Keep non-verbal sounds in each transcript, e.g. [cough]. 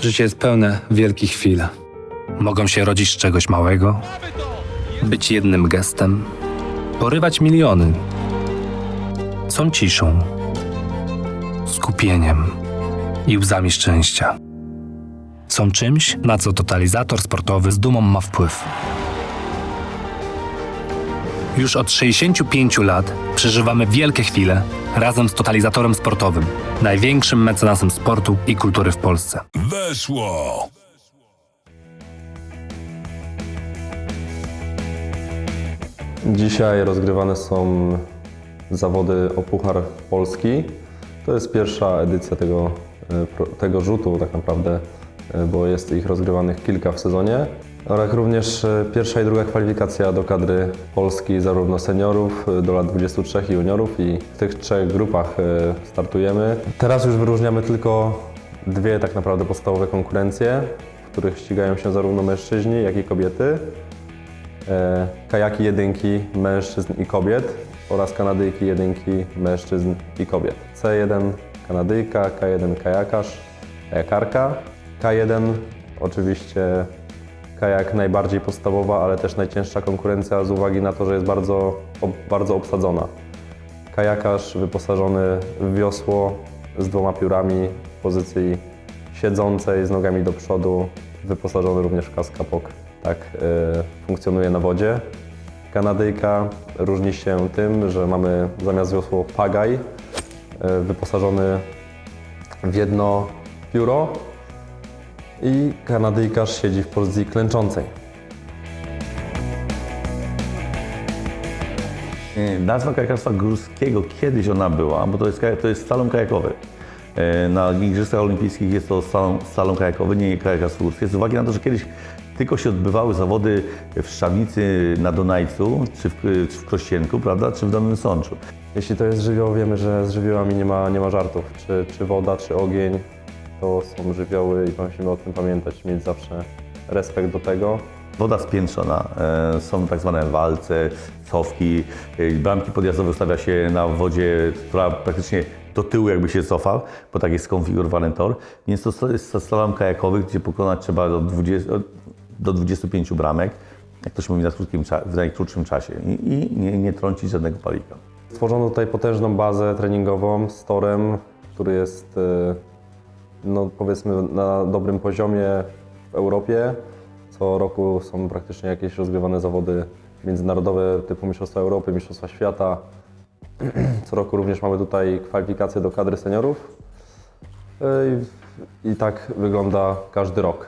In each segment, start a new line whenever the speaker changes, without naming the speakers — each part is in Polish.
Życie jest pełne wielkich chwil. Mogą się rodzić z czegoś małego, być jednym gestem, porywać miliony. Są ciszą, skupieniem i łzami szczęścia. Są czymś, na co totalizator sportowy z dumą ma wpływ. Już od 65 lat przeżywamy wielkie chwile razem z totalizatorem sportowym, największym mecenasem sportu i kultury w Polsce.
Weszło!
Dzisiaj rozgrywane są zawody o Puchar Polski. To jest pierwsza edycja tego, e, tego rzutu tak naprawdę, e, bo jest ich rozgrywanych kilka w sezonie. Oraz również e, pierwsza i druga kwalifikacja do kadry Polski zarówno seniorów e, do lat 23 i juniorów i w tych trzech grupach e, startujemy. Teraz już wyróżniamy tylko dwie tak naprawdę podstawowe konkurencje, w których ścigają się zarówno mężczyźni, jak i kobiety. Kajaki jedynki mężczyzn i kobiet oraz kanadyjki jedynki mężczyzn i kobiet. C1 kanadyjka, K1 kajakarz, kajakarka. K1 oczywiście kajak najbardziej podstawowa, ale też najcięższa konkurencja z uwagi na to, że jest bardzo, bardzo obsadzona. Kajakarz wyposażony w wiosło z dwoma piórami w pozycji siedzącej z nogami do przodu, wyposażony również w kask kapok. Tak e, funkcjonuje na wodzie. Kanadyjka różni się tym, że mamy zamiast wiosło pagaj e, wyposażony w jedno pióro i kanadyjkarz siedzi w pozycji klęczącej.
E, Nazwa kajakarstwa górskiego kiedyś ona była, bo to jest, to jest slalom kajakowy. E, Na Igrzyskach Olimpijskich jest to slalom, slalom kajakowy, nie kajakarstwo górskie. Z uwagi na to, że kiedyś tylko się odbywały zawody w Szczawnicy na Donajcu, czy w, czy w Krościenku, prawda, czy w Dolnym Sączu.
Jeśli to jest żywioł, wiemy, że z żywiołami nie ma, nie ma żartów. Czy, czy woda, czy ogień, to są żywioły i musimy o tym pamiętać, mieć zawsze respekt do tego.
Woda spiętrzona, e, są tak zwane walce, cofki, e, bramki podjazdowe ustawia się na wodzie, która praktycznie do tyłu jakby się cofa, bo tak jest skonfigurowany tor. Więc to jest slalom kajakowy, gdzie pokonać trzeba do, 20, do 25 bramek, jak to się mówi na krótkim, w najkrótszym czasie i, i nie, nie trącić żadnego palika.
Stworzono tutaj potężną bazę treningową z torem, który jest e, no, powiedzmy na dobrym poziomie w Europie. Co roku są praktycznie jakieś rozgrywane zawody międzynarodowe typu Mistrzostwa Europy, Mistrzostwa Świata. [clears throat] Co roku również mamy tutaj kwalifikacje do kadry seniorów. I, tak wygląda każdy rok.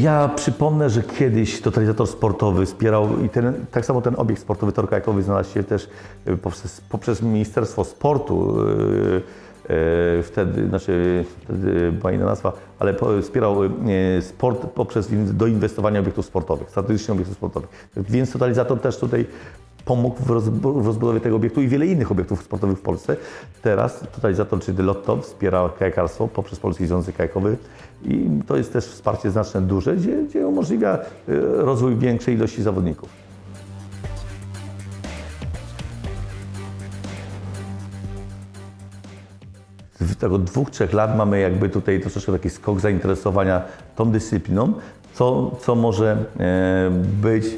Ja przypomnę, że kiedyś totalizator sportowy wspierał i ten, tak samo ten obiekt sportowy tor kajakowy znalazł się też poprzez, poprzez Ministerstwo Sportu. e, Wtedy, znaczy, wtedy była inna nazwa, ale wspierał e, sport poprzez in- doinwestowanie obiektów sportowych, strategicznie obiektów sportowych. Więc totalizator też tutaj pomógł w rozbudowie tego obiektu i wiele innych obiektów sportowych w Polsce. Teraz totalizator, czyli Lotto, wspiera kajakarstwo poprzez Polski Związek Kajakowy i to jest też wsparcie znaczne, duże, gdzie, gdzie umożliwia e, rozwój większej ilości zawodników. W tego dwóch, trzech lat mamy jakby tutaj troszeczkę taki skok zainteresowania tą dyscypliną, co, co może e, być e,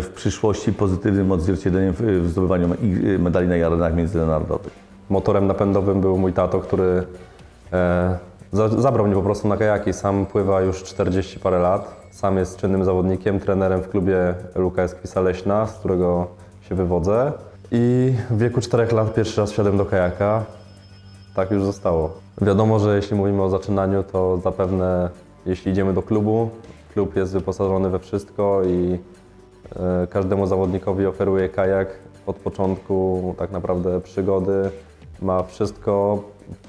w przyszłości pozytywnym odzwierciedleniem w, zdobywaniu ig- medali na arenach międzynarodowych.
Motorem napędowym był mój tato, który e, za, zabrał mnie po prostu na kajaki. Sam pływa już 40 parę lat. Sam jest czynnym zawodnikiem, trenerem w klubie LKS Kwisa Leśna, z którego się wywodzę. I w wieku 4 lat pierwszy raz wsiadłem do kajaka. Tak już zostało. Wiadomo, że jeśli mówimy o zaczynaniu, to zapewne jeśli idziemy do klubu, klub jest wyposażony we wszystko i e, każdemu zawodnikowi oferuje kajak od początku tak naprawdę przygody. Ma wszystko,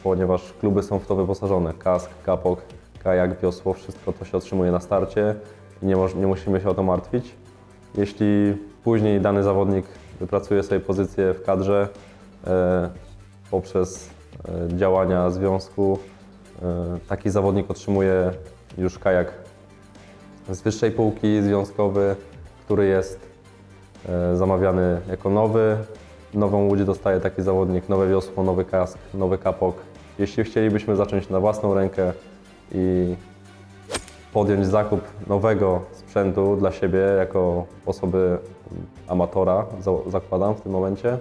ponieważ kluby są w to wyposażone. Kask, kapok, kajak, wiosło, wszystko to się otrzymuje na starcie i nie, nie musimy się o to martwić. Jeśli później dany zawodnik wypracuje sobie pozycję w kadrze e, poprzez działania związku, e, taki zawodnik otrzymuje już kajak z wyższej półki związkowy, który jest e, zamawiany jako nowy. Nową łódź dostaje taki zawodnik, nowe wiosło, nowy kask, nowy kapok. Jeśli chcielibyśmy zacząć na własną rękę i podjąć zakup nowego sprzętu dla siebie jako osoby amatora, za- zakładam w tym momencie,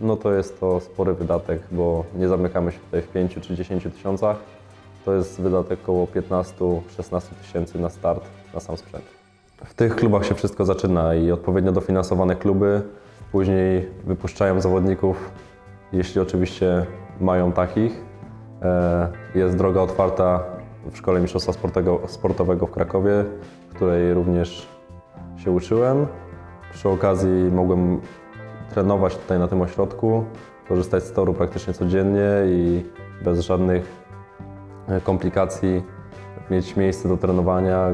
no to jest to spory wydatek, bo nie zamykamy się tutaj w 5 czy 10 tysiącach. To jest wydatek około 15-16 tysięcy na start, na sam sprzęt. W tych klubach się wszystko zaczyna i odpowiednio dofinansowane kluby później wypuszczają zawodników, jeśli oczywiście mają takich. E, Jest droga otwarta w Szkole Mistrzostwa Sportowego w Krakowie, w której również się uczyłem. Przy okazji mogłem trenować tutaj na tym ośrodku, korzystać z toru praktycznie codziennie i bez żadnych e, komplikacji mieć miejsce do trenowania,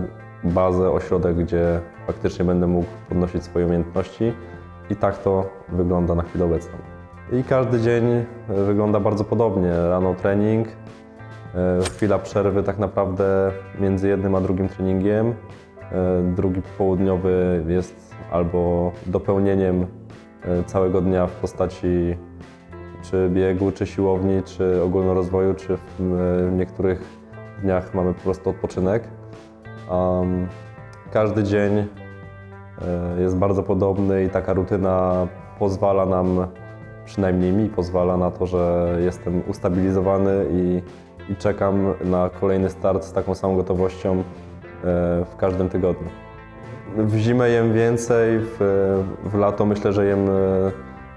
bazę, ośrodek, gdzie faktycznie będę mógł podnosić swoje umiejętności. I tak to wygląda na chwilę obecną. I każdy dzień e, wygląda bardzo podobnie. Rano trening, e, chwila przerwy tak naprawdę między jednym a drugim treningiem. Drugi południowy jest albo dopełnieniem całego dnia w postaci czy biegu, czy siłowni, czy ogólnorozwoju, czy w w niektórych dniach mamy po prostu odpoczynek. Um, każdy dzień e, jest bardzo podobny i taka rutyna pozwala nam, przynajmniej mi pozwala na to, że jestem ustabilizowany i, i czekam na kolejny start z taką samą gotowością w każdym tygodniu. W zimę jem więcej, w, w lato myślę, że jem e,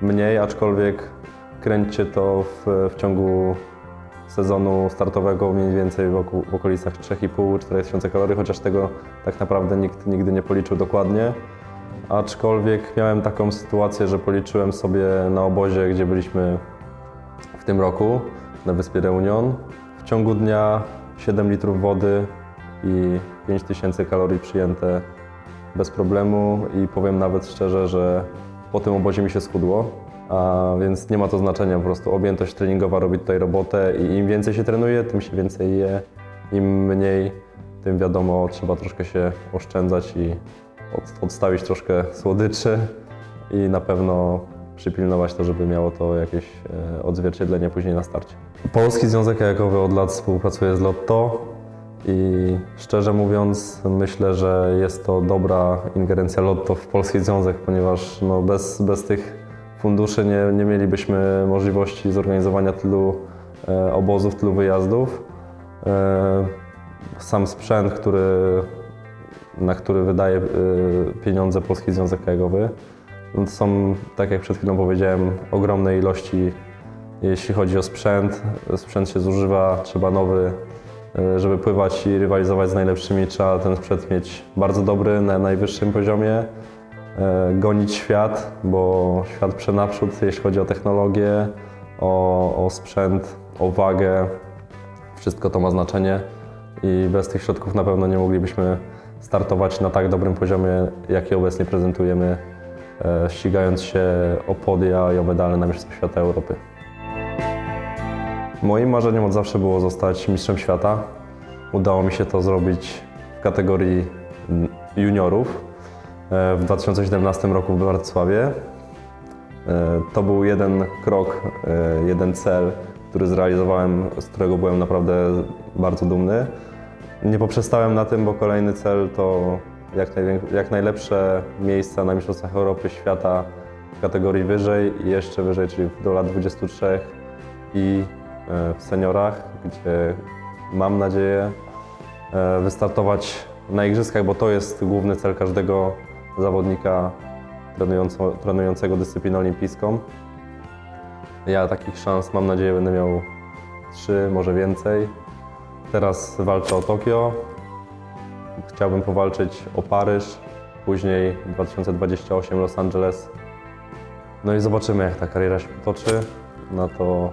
mniej, aczkolwiek kręćcie to w, w ciągu sezonu startowego mniej więcej w okolicach 3,5-4 tysiące kalorii, chociaż tego tak naprawdę nikt nigdy nie policzył dokładnie. Aczkolwiek miałem taką sytuację, że policzyłem sobie na obozie, gdzie byliśmy w tym roku, na wyspie Reunion. W ciągu dnia 7 litrów wody i 5000 kalorii przyjęte bez problemu i powiem nawet szczerze, że po tym obozie mi się schudło, a więc nie ma to znaczenia, po prostu objętość treningowa robi tutaj robotę i im więcej się trenuje, tym się więcej je, im mniej, tym wiadomo, trzeba troszkę się oszczędzać i od, odstawić troszkę słodyczy i na pewno przypilnować to, żeby miało to jakieś e, odzwierciedlenie później na starcie. Polski Związek Kajakowy od lat współpracuje z Lotto i szczerze mówiąc myślę, że jest to dobra ingerencja Lotto w Polski Związek, ponieważ no, bez, bez tych funduszy nie, nie mielibyśmy możliwości zorganizowania tylu e, obozów, tylu wyjazdów. E, sam sprzęt, który, na który wydaje e, pieniądze Polski Związek Kajakowy, no to są, tak jak przed chwilą powiedziałem, ogromne ilości, jeśli chodzi o sprzęt. Sprzęt się zużywa, trzeba nowy, żeby pływać i rywalizować z najlepszymi, trzeba ten sprzęt mieć bardzo dobry, na najwyższym poziomie e, gonić świat, bo świat prze naprzód, jeśli chodzi o technologię, o, o sprzęt, o wagę. Wszystko to ma znaczenie i bez tych środków na pewno nie moglibyśmy startować na tak dobrym poziomie, jaki obecnie prezentujemy, e, ścigając się o podia i o medale na Mistrzostwach Świata Europy. Moim marzeniem od zawsze było zostać mistrzem świata. Udało mi się to zrobić w kategorii juniorów e, w 2017 roku w Wrocławiu. E, To był jeden krok, e, jeden cel, który zrealizowałem, z którego byłem naprawdę bardzo dumny. Nie poprzestałem na tym, bo kolejny cel to jak, jak najlepsze miejsca na Mistrzostwach Europy, świata w kategorii wyżej i jeszcze wyżej, czyli do lat 23 i w seniorach, gdzie mam nadzieję e, wystartować na igrzyskach, bo to jest główny cel każdego zawodnika trenującego dyscyplinę olimpijską. Ja takich szans mam nadzieję będę miał trzy, może więcej. Teraz walczę o Tokio. Chciałbym powalczyć o Paryż, później 2028 Los Angeles. No i zobaczymy, jak ta kariera się potoczy. Na to,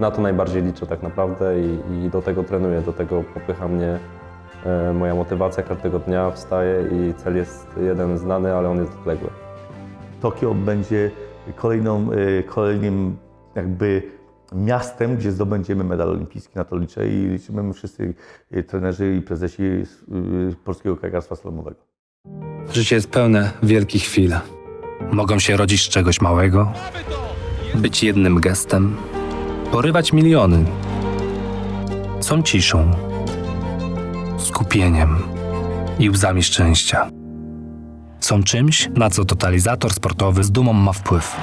na to najbardziej liczę tak naprawdę i, i do tego trenuję, do tego popycha mnie e, moja motywacja każdego dnia. Wstaję i cel jest jeden znany, ale on jest odległy.
Tokio będzie kolejną, y, kolejnym jakby miastem, gdzie zdobędziemy medal olimpijski, na to liczę i liczymy my wszyscy y, trenerzy i prezesi y, Polskiego Kajakarstwa Slalomowego.
Życie jest pełne wielkich chwil. Mogą się rodzić z czegoś małego, być jednym gestem, porywać miliony. Są ciszą, skupieniem, i łzami szczęścia. Są czymś, na co totalizator sportowy z dumą ma wpływ.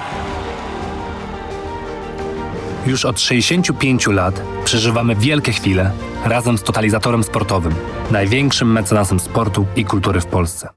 Już od 65 lat przeżywamy wielkie chwile razem z totalizatorem sportowym, największym mecenasem sportu i kultury w Polsce.